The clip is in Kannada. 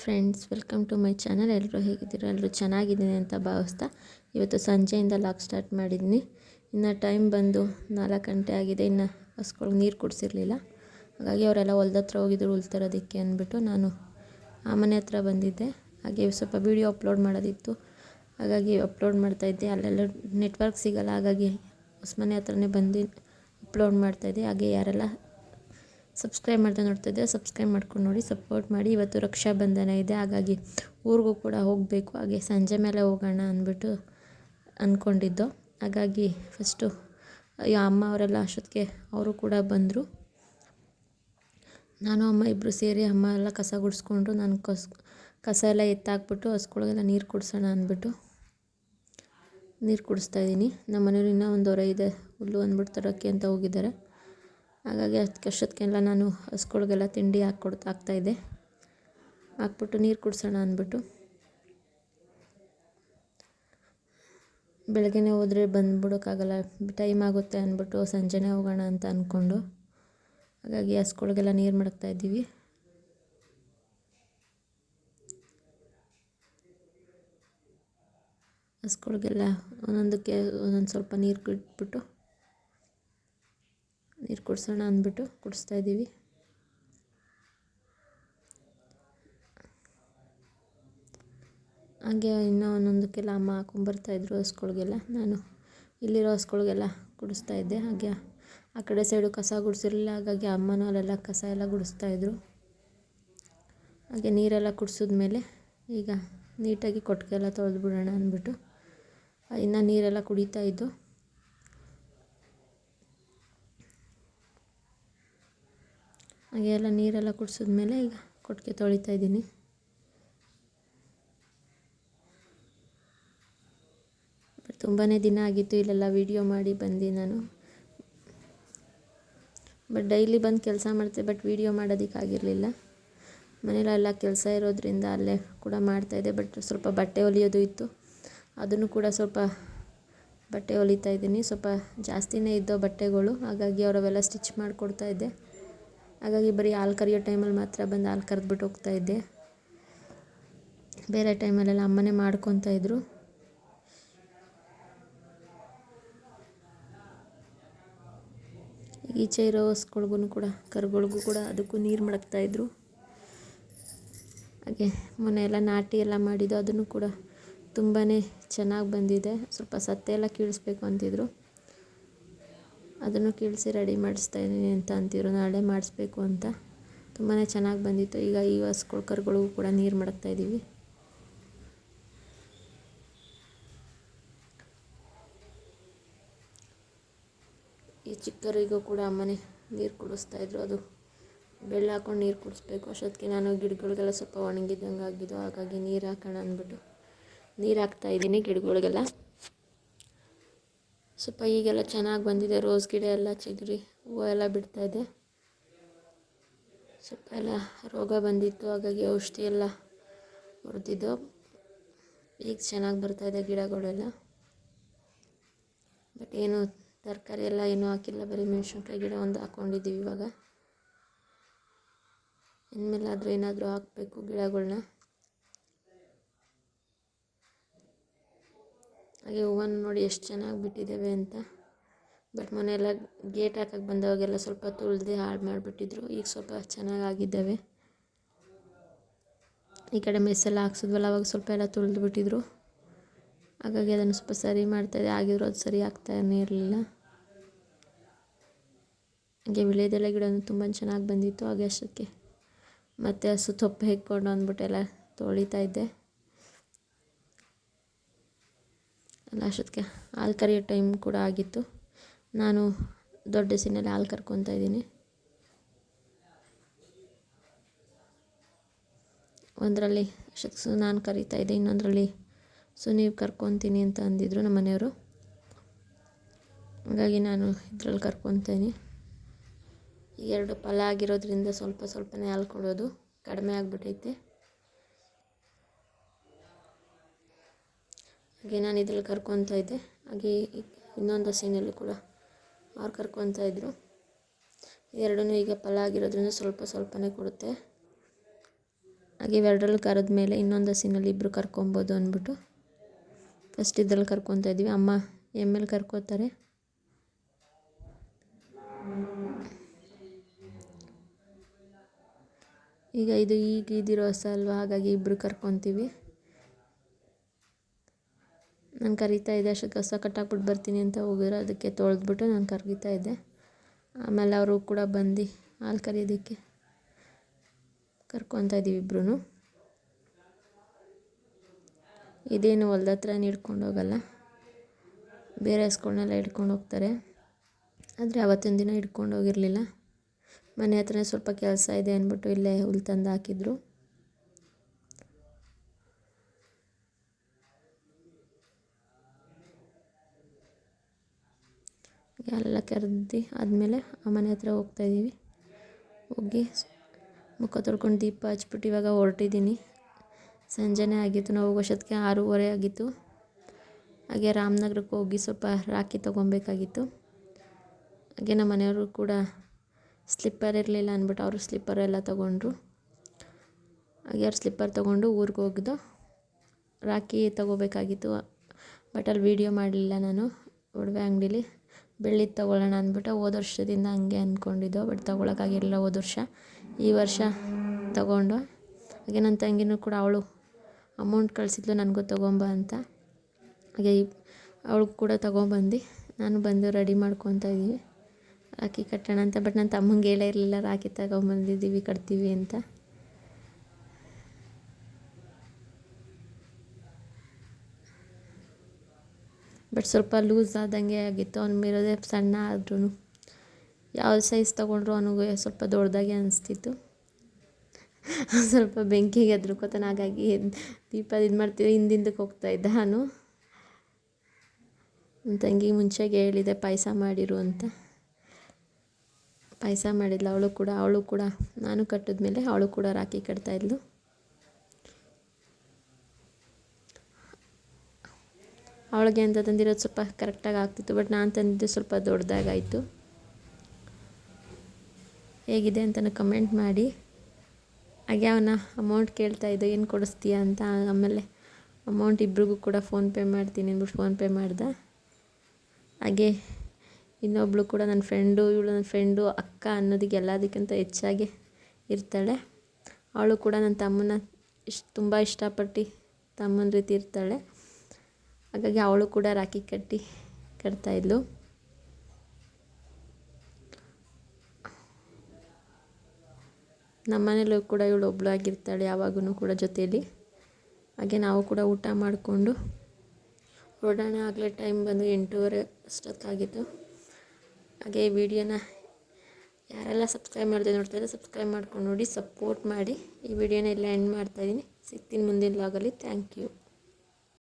Friends welcome to my channel ಎಲ್ಲರೂ ಹೇಗಿದ್ದೀರಾ? ಎಲ್ಲರೂ ಚೆನ್ನಾಗಿದ್ದೀನಿ ಅಂತ ಭಾವಿಸ್ತಾ ಇವತ್ತು ಸಂಜೆಯಿಂದ ಲಾಕ್ ಸ್ಟಾರ್ಟ್ ಮಾಡಿದ್ದೀನಿ. ಇನ್ನು ಟೈಮ್ ಬಂದು ನಾಲ್ಕು ಗಂಟೆ ಆಗಿದೆ. ಇನ್ನು ಹಸ್ಕೊಳಗೆ ನೀರು ಕುಡಿಸಿರ್ಲಿಲ್ಲ. ಹಾಗಾಗಿ ಅವರೆಲ್ಲ ಹೊಲ್ದ ಹತ್ರ ಹೋಗಿದ್ರು ಹುಲ್ ತರೋದಕ್ಕೆ ಅಂದ್ಬಿಟ್ಟು ನಾನು ಆ ಮನೆ ಹತ್ರ ಬಂದಿದ್ದೆ. ಹಾಗೆ ಸ್ವಲ್ಪ ವೀಡಿಯೋ ಅಪ್ಲೋಡ್ ಮಾಡೋದಿತ್ತು. ಹಾಗಾಗಿ ಅಪ್ಲೋಡ್ ಮಾಡ್ತಾಯಿದ್ದೆ ಅಲ್ಲೆಲ್ಲ ನೆಟ್ವರ್ಕ್ ಸಿಗಲ್ಲ. ಹಾಗಾಗಿ ಹೊಸ್ಮನೆ ಹತ್ರನೇ ಬಂದು ಅಪ್ಲೋಡ್ ಮಾಡ್ತಾಯಿದ್ದೆ ಹಾಗೆ ಯಾರೆಲ್ಲ ಸಬ್ಸ್ಕ್ರೈಬ್ ಮಾಡ್ತಾ ನೋಡ್ತಾ ಇದ್ದೆ ಸಬ್ಸ್ಕ್ರೈಬ್ ಮಾಡ್ಕೊಂಡು ನೋಡಿ ಸಪೋರ್ಟ್ ಮಾಡಿ. ಇವತ್ತು ರಕ್ಷಾ ಬಂಧನ ಇದೆ, ಹಾಗಾಗಿ ಊರಿಗೂ ಕೂಡ ಹೋಗಬೇಕು. ಹಾಗೆ ಸಂಜೆ ಮೇಲೆ ಹೋಗೋಣ ಅಂದ್ಬಿಟ್ಟು ಅಂದ್ಕೊಂಡಿದ್ದು ಹಾಗಾಗಿ ಫಸ್ಟು ಅಮ್ಮ ಅವರೆಲ್ಲ ಅಷ್ಟೊತ್ತಿಗೆ ಅವರು ಕೂಡ ಬಂದರು. ನಾನು, ಅಮ್ಮ ಇಬ್ಬರು ಸೇರಿ ಅಮ್ಮ ಎಲ್ಲ ಕಸ ಗುಡಿಸ್ಕೊಂಡ್ರು ನಾನು ಕಸ್, ಕಸ ಎಲ್ಲ ಎತ್ತಾಕ್ಬಿಟ್ಟು ಹಸ್ಗಳಿಗೆಲ್ಲ ನೀರು ಕುಡಿಸೋಣ ಅಂದ್ಬಿಟ್ಟು ನೀರು ಕುಡಿಸ್ತಾ ಇದ್ದೀನಿ. ನಮ್ಮ ಮನೇಲಿ ಇನ್ನೂ ಒಂದು ಹೊರ ಇದೆ ಹುಲ್ಲು ಅಂದ್ಬಿಟ್ಟು ತರೋಕ್ಕೆ ಅಂತ ಹೋಗಿದ್ದಾರೆ. ಹಾಗಾಗಿ ಅದಕ್ಕೆ ಅಷ್ಟೊತ್ತಿಗೆಲ್ಲ ನಾನು ಹಸ್ಗಳಿಗೆಲ್ಲ ತಿಂಡಿ ಹಾಕ್ಕೊಡ್ತಾ ಹಾಕ್ತಾಯಿದ್ದೆ ಹಾಕ್ಬಿಟ್ಟು ನೀರು ಕುಡಿಸೋಣ ಅಂದ್ಬಿಟ್ಟು. ಬೆಳಗ್ಗೆನೇ ಹೋದರೆ ಬಂದುಬಿಡೋಕ್ಕಾಗಲ್ಲ, ಟೈಮ್ ಆಗುತ್ತೆ ಅಂದ್ಬಿಟ್ಟು ಸಂಜೆನೇ ಹೋಗೋಣ ಅಂತ ಅಂದ್ಕೊಂಡು ಹಾಗಾಗಿ ಹಸ್ಗಳಿಗೆಲ್ಲ ನೀರು ಮಡಗ್ತಾ ಇದ್ದೀವಿ. ಹಸ್ಗಳಿಗೆಲ್ಲ ಒಂದೊಂದಕ್ಕೆ ಒಂದೊಂದು ಸ್ವಲ್ಪ ನೀರು ಇಟ್ಬಿಟ್ಟು ನೀರು ಕುಡಿಸೋಣ ಅಂದ್ಬಿಟ್ಟು ಕುಡಿಸ್ತಾ ಇದ್ದೀವಿ. ಹಾಗೆ ಇನ್ನೂ ಒಂದೊಂದಕ್ಕೆಲ್ಲ ಅಮ್ಮ ಹಾಕೊಂಬರ್ತಾಯಿದ್ರು ಹಸ್ಗಳಿಗೆಲ್ಲ. ನಾನು ಇಲ್ಲಿರೋ ಹಸ್ಗಳಿಗೆಲ್ಲ ಕುಡಿಸ್ತಾ ಇದ್ದೆ. ಹಾಗೆ ಆ ಕಡೆ ಸೈಡು ಕಸ ಗುಡಿಸಿರಲಿಲ್ಲ. ಹಾಗಾಗಿ ಅಮ್ಮನೂ ಅಲ್ಲೆಲ್ಲ ಕಸ ಎಲ್ಲ ಗುಡಿಸ್ತಾಯಿದ್ರು ಹಾಗೆ ನೀರೆಲ್ಲ ಕುಡಿಸಿದ್ಮೇಲೆ ಈಗ ನೀಟಾಗಿ ಕೊಟ್ಟಿಗೆಲ್ಲ ತೊಳೆದು ಬಿಡೋಣ ಅಂದ್ಬಿಟ್ಟು ಇನ್ನು ನೀರೆಲ್ಲ ಕುಡಿತಾ ಇದ್ದು ಹಾಗೆ ಎಲ್ಲ ನೀರೆಲ್ಲ ಕುಡಿಸಿದ್ಮೇಲೆ ಈಗ ಕೊಟ್ಟಿಗೆ ತೊಳಿತಾ ಇದ್ದೀನಿ. ತುಂಬಾ ದಿನ ಆಗಿತ್ತು ಇಲ್ಲೆಲ್ಲ ವೀಡಿಯೋ ಮಾಡಿ ಬಂದು ನಾನು. ಬಟ್ ಡೈಲಿ ಬಂದು ಕೆಲಸ ಮಾಡ್ತೆ, ಬಟ್ ವೀಡಿಯೋ ಮಾಡೋದಕ್ಕಾಗಿರಲಿಲ್ಲ ಮನೇಲೆಲ್ಲ ಕೆಲಸ ಇರೋದ್ರಿಂದ ಅಲ್ಲೇ ಕೂಡ ಮಾಡ್ತಾಯಿದ್ದೆ ಬಟ್ ಸ್ವಲ್ಪ ಬಟ್ಟೆ ಹೊಲಿಯೋದು ಇತ್ತು. ಅದನ್ನು ಕೂಡ ಸ್ವಲ್ಪ ಬಟ್ಟೆ ಹೊಲಿತಾ ಇದ್ದೀನಿ. ಸ್ವಲ್ಪ ಜಾಸ್ತಿನೇ ಇದ್ದೋ ಬಟ್ಟೆಗಳು, ಹಾಗಾಗಿ ಅವರವೆಲ್ಲ ಸ್ಟಿಚ್ ಮಾಡಿಕೊಡ್ತಾ ಇದ್ದೆ. ಹಾಗಾಗಿ ಬರೀ ಹಾಲು ಕರಿಯೋ ಟೈಮಲ್ಲಿ ಮಾತ್ರ ಬಂದು ಹಾಲು ಕರೆದ್ಬಿಟ್ಟು ಹೋಗ್ತಾಯಿದ್ದೆ ಬೇರೆ ಟೈಮಲ್ಲೆಲ್ಲ ಅಮ್ಮನೇ ಮಾಡ್ಕೊತಾ ಇದ್ದರು ಈಚೆ ಇರೋ ಹೊಸ್ಗಳ್ಗೂ ಕೂಡ, ಕರುಗಳಿಗೂ ಕೂಡ ಅದಕ್ಕೂ ನೀರು ಇದ್ದರು ಹಾಗೆ ಮೊನ್ನೆ ಎಲ್ಲ ನಾಟಿ ಎಲ್ಲ ಮಾಡಿದ್ದು ಅದನ್ನು ಕೂಡ ತುಂಬಾ ಚೆನ್ನಾಗಿ ಬಂದಿದೆ. ಸ್ವಲ್ಪ ಸತ್ತೆ ಎಲ್ಲ ಕೀಳಿಸ್ಬೇಕು ಅಂತಿದ್ರು. ಅದನ್ನು ಕೀಳಿಸಿ ರೆಡಿ ಮಾಡಿಸ್ತಾ ಇದ್ದೀನಿ ಅಂತ ಅಂತಿದ್ರು. ನಾಳೆ ಮಾಡಿಸ್ಬೇಕು ಅಂತ. ತುಂಬಾ ಚೆನ್ನಾಗಿ ಬಂದಿತ್ತು. ಈಗ ಈ ಹಸ್ಗಳು ಕರುಗಳಿಗೂ ಕೂಡ ನೀರು ಮಾಡ್ತಾ ಇದ್ದೀವಿ. ಈ ಚಿಕ್ಕರಿಗೂ ಕೂಡ ಅಮ್ಮನೇ ನೀರು ಕುಡಿಸ್ತಾಯಿದ್ರು ಅದು ಬೆಳ್ಳ ಹಾಕೊಂಡು ನೀರು ಕುಡಿಸ್ಬೇಕು. ಅಷ್ಟೊತ್ತಿಗೆ ನಾನು ಗಿಡಗಳಿಗೆಲ್ಲ ಸ್ವಲ್ಪ ಒಣಗಿದ್ದಂಗೆ ಆಗಿದ್ದು ಹಾಗಾಗಿ ನೀರು ಹಾಕೋಣ ಅಂದ್ಬಿಟ್ಟು ನೀರು ಹಾಕ್ತಾಯಿದ್ದೀನಿ ಗಿಡಗಳಿಗೆಲ್ಲ. ಸ್ವಲ್ಪ ಈಗೆಲ್ಲ ಚೆನ್ನಾಗಿ ಬಂದಿದೆ, ರೋಸ್ ಗಿಡ ಎಲ್ಲ ಚಿಗುರಿ, ಹೂವು ಎಲ್ಲ ಬಿಡ್ತಾಯಿದೆ ಸ್ವಲ್ಪ ಎಲ್ಲ ರೋಗ ಬಂದಿತ್ತು, ಹಾಗಾಗಿ ಔಷಧಿ ಎಲ್ಲ ಹೊಡೆದಿದ್ದು. ಈಗ ಚೆನ್ನಾಗಿ ಬರ್ತಾಯಿದೆ ಗಿಡಗಳೆಲ್ಲ. ಬಟ್ ಏನು ತರಕಾರಿ ಎಲ್ಲ ಏನೂ ಹಾಕಿಲ್ಲ, ಬರೀ ಮೆಣಸಿನ್ಕಾಯಿ ಗಿಡ ಒಂದು ಹಾಕ್ಕೊಂಡಿದ್ದೀವಿ ಇವಾಗ. ಇನ್ಮೇಲಾದರೂ ಏನಾದರೂ ಹಾಕಬೇಕು ಗಿಡಗಳ್ನ. ಹಾಗೆ ಹೂವನ್ನು ನೋಡಿ ಎಷ್ಟು ಚೆನ್ನಾಗಿ ಬಿಟ್ಟಿದ್ದಾವೆ ಅಂತ. ಬಟ್ ಮನೆಯೆಲ್ಲ ಗೇಟ್ ಹಾಕಕ್ಕೆ ಬಂದವಾಗೆಲ್ಲ ಸ್ವಲ್ಪ ತುಳಿದು ಹಾಳು ಮಾಡಿಬಿಟ್ಟಿದ್ರು. ಈಗ ಸ್ವಲ್ಪ ಚೆನ್ನಾಗಾಗಿದ್ದಾವೆ. ಈ ಕಡೆ ಮೆಸ್ಸೆಲ್ಲ ಹಾಕ್ಸಿದ್ವಲ್ಲ, ಅವಾಗ ಸ್ವಲ್ಪ ಎಲ್ಲ ತುಳಿದು ಬಿಟ್ಟಿದ್ರು. ಹಾಗಾಗಿ ಅದನ್ನು ಸ್ವಲ್ಪ ಸರಿ ಮಾಡ್ತಾಯಿದ್ದೆ ಆಗಿದ್ರು ಅದು ಸರಿ ಆಗ್ತಾನೇ ಇರಲಿಲ್ಲ. ಹಾಗೆ ವಿಳೆದೆಲೆ ಗಿಡನೂ ತುಂಬ ಚೆನ್ನಾಗಿ ಬಂದಿತ್ತು. ಹಾಗೆ ಅಷ್ಟಕ್ಕೆ ಮತ್ತು ಹಸು ತೊಪ್ಪೆ ಹೆಕ್ಕೊಂಡು ಅಂದ್ಬಿಟ್ಟೆಲ್ಲ ತೊಳಿತಾ ಇದ್ದೆ. ಅಲ್ಲ ಅಷ್ಟೊತ್ತಿಗೆ ಹಾಲು ಕರಿಯೋ ಟೈಮ್ ಕೂಡ ಆಗಿತ್ತು. ನಾನು ದೊಡ್ಡ ಸಿನಲ್ಲಿ ಹಾಲು ಕರ್ಕೊತಾ ಇದ್ದೀನಿ. ಒಂದರಲ್ಲಿ ಶಕ್ಸು ನಾನು ಕರಿತಾ ಇದ್ದೆ, ಇನ್ನೊಂದರಲ್ಲಿ ಸುನೀವ್ ಕರ್ಕೊತೀನಿ ಅಂತ ಅಂದಿದ್ರು ನಮ್ಮ ಮನೆಯವರು. ಹಾಗಾಗಿ ನಾನು ಇದರಲ್ಲಿ ಕರ್ಕೊತೀನಿ ಎರಡು ಫಲ ಆಗಿರೋದ್ರಿಂದ ಸ್ವಲ್ಪ ಸ್ವಲ್ಪನೇ ಹಾಲು ಕೊಡೋದು ಕಡಿಮೆ ಆಗಿಬಿಟ್ಟೈತೆ ಹಾಗೆ ನಾನು ಇದ್ರಲ್ಲಿ ಕರ್ಕೊತಾ ಇದ್ದೆ. ಹಾಗೆ ಇನ್ನೊಂದು ಹಸಿನಲ್ಲೂ ಕೂಡ ಅವ್ರು ಕರ್ಕೊತಾ ಇದ್ದರು ಎರಡೂ ಈಗ ಫಲ ಆಗಿರೋದ್ರಿಂದ ಸ್ವಲ್ಪ ಸ್ವಲ್ಪನೇ ಕೊಡುತ್ತೆ. ಹಾಗೆ ಇವೆರಡರಲ್ಲಿ ಕರೆದ ಮೇಲೆ ಇನ್ನೊಂದು ಹಸಿನಲ್ಲಿ ಇಬ್ಬರು ಕರ್ಕೊಬೋದು ಅಂದ್ಬಿಟ್ಟು ಫಸ್ಟ್ ಇದ್ರಲ್ಲಿ ಕರ್ಕೊತಾ ಇದ್ವಿ. ಅಮ್ಮ ಎಮ್ಮೆಲ್ಲಿ ಕರ್ಕೋತಾರೆ. ಈಗ ಇದು ಈಗ ಇದಿರೋ ಹೊಸ ಅಲ್ವಾ? ಹಾಗಾಗಿ ಇಬ್ಬರು ಕರ್ಕೊತೀವಿ. ನಾನು ಕರಿತಾ ಇದ್ದೆ, ಅಷ್ಟು ಕಸ ಕಟ್ಟಾಕ್ಬಿಟ್ಟು ಬರ್ತೀನಿ ಅಂತ ಹೋಗಿರೋ, ಅದಕ್ಕೆ ತೊಳೆದ್ಬಿಟ್ಟು ನಾನು ಕರಗಿತಾ ಇದ್ದೆ. ಆಮೇಲೆ ಅವರು ಕೂಡ ಬಂದು ಹಾಲು ಕರೆಯೋದಕ್ಕೆ ಕರ್ಕೊತಾ ಇದ್ದೀವಿ ಇಬ್ಬರೂ ಇದೇನು ಹೊಲ್ದ ಹತ್ರನೇ ಹಿಡ್ಕೊಂಡು ಹೋಗಲ್ಲ. ಬೇರೆ ಹಸ್ಗಳನ್ನೆಲ್ಲ ಹಿಡ್ಕೊಂಡು ಹೋಗ್ತಾರೆ. ಆದರೆ ಅವತ್ತಿನ ದಿನ ಹಿಡ್ಕೊಂಡು ಹೋಗಿರಲಿಲ್ಲ. ಮನೆ ಹತ್ರನೇ ಸ್ವಲ್ಪ ಕೆಲಸ ಇದೆ ಅಂದ್ಬಿಟ್ಟು ಇಲ್ಲೇ ಹುಲ್ ತಂದು ಹಾಕಿದ್ರು. ಎಲ್ಲ ಕರೆದು ಆದಮೇಲೆ ಆ ಮನೆ ಹತ್ರ ಹೋಗ್ತಾಯಿದ್ದೀವಿ ಹೋಗಿ ಮುಖ ತೊಳ್ಕೊಂಡು ದೀಪ ಹಚ್ಬಿಟ್ಟು ಇವಾಗ ಹೊರಟಿದ್ದೀನಿ. ಸಂಜೆನೇ ಆಗಿತ್ತು, ನಾವು ಹೋಗೋಷ್ಟೊತ್ತಿಗೆ ಆರೂವರೆ ಆಗಿತ್ತು. ಹಾಗೆ ರಾಮನಗರಕ್ಕೆ ಹೋಗಿ ಸ್ವಲ್ಪ ರಾಖಿ ತೊಗೊಬೇಕಾಗಿತ್ತು ಹಾಗೆ ನಮ್ಮ ಮನೆಯವರು ಕೂಡ ಸ್ಲಿಪ್ಪರ್ ಇರಲಿಲ್ಲ ಅಂದ್ಬಿಟ್ಟು ಅವರು ಸ್ಲಿಪ್ಪರ್ ಎಲ್ಲ ತೊಗೊಂಡ್ರು. ಹಾಗೆ ಅವ್ರು ಸ್ಲಿಪ್ಪರ್ ತೊಗೊಂಡು ಊರಿಗೆ ಹೋಗಿದ್ದು. ರಾಖಿ ತೊಗೋಬೇಕಾಗಿತ್ತು ಬಟ್ ಅಲ್ಲಿ ವೀಡಿಯೋ ಮಾಡಲಿಲ್ಲ ನಾನು. ಒಡವೆ ಅಂಗಡೀಲಿ. ಬೆಳ್ಳಿದು ತೊಗೊಳ್ಳೋಣ ಅಂದ್ಬಿಟ್ಟು ಹೋದ ವರ್ಷದಿಂದ ಹಂಗೆ ಅಂದ್ಕೊಂಡಿದ್ದು ಬಟ್ ತೊಗೊಳಕ್ಕಾಗಿರಲಿಲ್ಲ ಹೋದ ವರ್ಷ. ಈ ವರ್ಷ ತೊಗೊಂಡು, ಹಾಗೆ ನನ್ನ ತಂಗಿನೂ ಕೂಡ ಅವಳು ಅಮೌಂಟ್ ಕಳಿಸಿದ್ಲು, ನನಗೂ ತೊಗೊಂಬ ಅಂತ. ಹಾಗೆ ಅವಳು ಕೂಡ ತೊಗೊಂಬಂದು, ನಾನು ಬಂದು ರೆಡಿ ಮಾಡ್ಕೊತಾ ಇದ್ದೀವಿ. ರಾಖಿ ಕಟ್ಟೋಣ ಅಂತ ಬಟ್ ನನ್ನ ತಮ್ಮಂಗೆ ಹೇಳೇ ಇರಲಿಲ್ಲ, ರಾಖಿ ತಗೊಂಬಂದಿದ್ದೀವಿ, ಕಟ್ತೀವಿ ಅಂತ. ಬಟ್ ಸ್ವಲ್ಪ ಲೂಸ್ ಆದಂಗೆ ಆಗಿತ್ತು. ಅವ್ನು ಮೀರೋದೆ ಸಣ್ಣ ಆದ್ರೂ ಯಾವ ಸೈಜ್ ತೊಗೊಂಡ್ರು ಅವನಿಗೆ ಸ್ವಲ್ಪ ದೊಡ್ಡದಾಗೆ ಅನಿಸ್ತಿತ್ತು. ಸ್ವಲ್ಪ ಬೆಂಕಿಗೆ ಎದ್ರುಕೋತಾನೆ. ಹಾಗಾಗಿ ದೀಪ ಇದು ಮಾಡ್ತೀವಿ ಹಿಂದಿಂದಕ್ಕೆ ಹೋಗ್ತಾ ಇದ್ದ ನಾನು. ನನ್ನ ತಂಗಿ ಮುಂಚೆಗೆ ಹೇಳಿದೆ, ಪಾಯಸ ಮಾಡಿರು ಅಂತ. ಪಾಯಸ ಮಾಡಿದ್ಲು, ಅವಳು ಕೂಡ ಅವಳು ಕೂಡ, ನಾನು ಕಟ್ಟಿದ್ಮೇಲೆ ಅವಳು ಕೂಡ ರಾಖಿ ಕಟ್ತಾಯಿದ್ಲು ಅವಳಿಗೆ ಅಂತ ತಂದಿರೋದು ಸ್ವಲ್ಪ ಕರೆಕ್ಟಾಗಿ ಆಗ್ತಿತ್ತು, ಬಟ್ ನಾನು ತಂದಿದ್ದು ಸ್ವಲ್ಪ ದೊಡ್ಡದಾಗಾಯಿತು. ಹೇಗಿದೆ ಅಂತ ಕಮೆಂಟ್ ಮಾಡಿ. ಹಾಗೆ ಅವನ ಅಮೌಂಟ್ ಕೇಳ್ತಾ ಇದ್ದ, ಏನು ಕೊಡಿಸ್ತೀಯ ಅಂತ ಆಮೇಲೆ ಅಮೌಂಟ್ ಇಬ್ರಿಗೂ ಕೂಡ ಫೋನ್ಪೇ ಮಾಡ್ತೀನಿ ಅಂದ್ಬಿಟ್ಟು ಫೋನ್ಪೇ ಮಾಡ್ದೆ. ಹಾಗೆ ಇನ್ನೊಬ್ಬಳು ಕೂಡ ನನ್ನ ಫ್ರೆಂಡು ಇವಳು ನನ್ನ ಫ್ರೆಂಡು ಅಕ್ಕ ಅನ್ನೋದಕ್ಕೆ ಎಲ್ಲದಕ್ಕಿಂತ ಹೆಚ್ಚಾಗಿ ಇರ್ತಾಳೆ. ಅವಳು ಕೂಡ ನನ್ನ ತಮ್ಮನ ಇಷ್ಟು ತುಂಬ ಇಷ್ಟಪಟ್ಟು ತಮ್ಮನ ರೀತಿ ಇರ್ತಾಳೆ. ಹಾಗಾಗಿ ಅವಳು ಕೂಡ ರಾಖಿ ಕಟ್ಟಿ ಕಟ್ತಾಯಿದ್ಲು ನಮ್ಮ ಮನೇಲೂ ಕೂಡ ಇವಳು ಒಬ್ಳು ಆಗಿರ್ತಾಳೆ ಯಾವಾಗೂ ಕೂಡ ಜೊತೆಯಲ್ಲಿ. ಹಾಗೆ ನಾವು ಕೂಡ ಊಟ ಮಾಡಿಕೊಂಡು ಹೊರಡೋಣ. ಆಗಲೇ ಟೈಮ್ ಬಂದು ಎಂಟೂವರೆ ಅಷ್ಟೊತ್ತಾಗಿತ್ತು ಹಾಗೆ ಈ ವಿಡಿಯೋನ ಯಾರೆಲ್ಲ ಸಬ್ಸ್ಕ್ರೈಬ್ ಮಾಡಿದೆ ನೋಡ್ತಾಯಿದ್ರೆ ಸಬ್ಸ್ಕ್ರೈಬ್ ಮಾಡ್ಕೊಂಡು ನೋಡಿ ಸಪೋರ್ಟ್ ಮಾಡಿ. ಈ ವಿಡಿಯೋನ ಎಲ್ಲ ಎಂಡ್ ಮಾಡ್ತಾಯಿದ್ದೀನಿ ಸಿಗ್ತೀನಿ ಮುಂದಿನ ಲಾಗಲ್ಲಿ ಥ್ಯಾಂಕ್ ಯು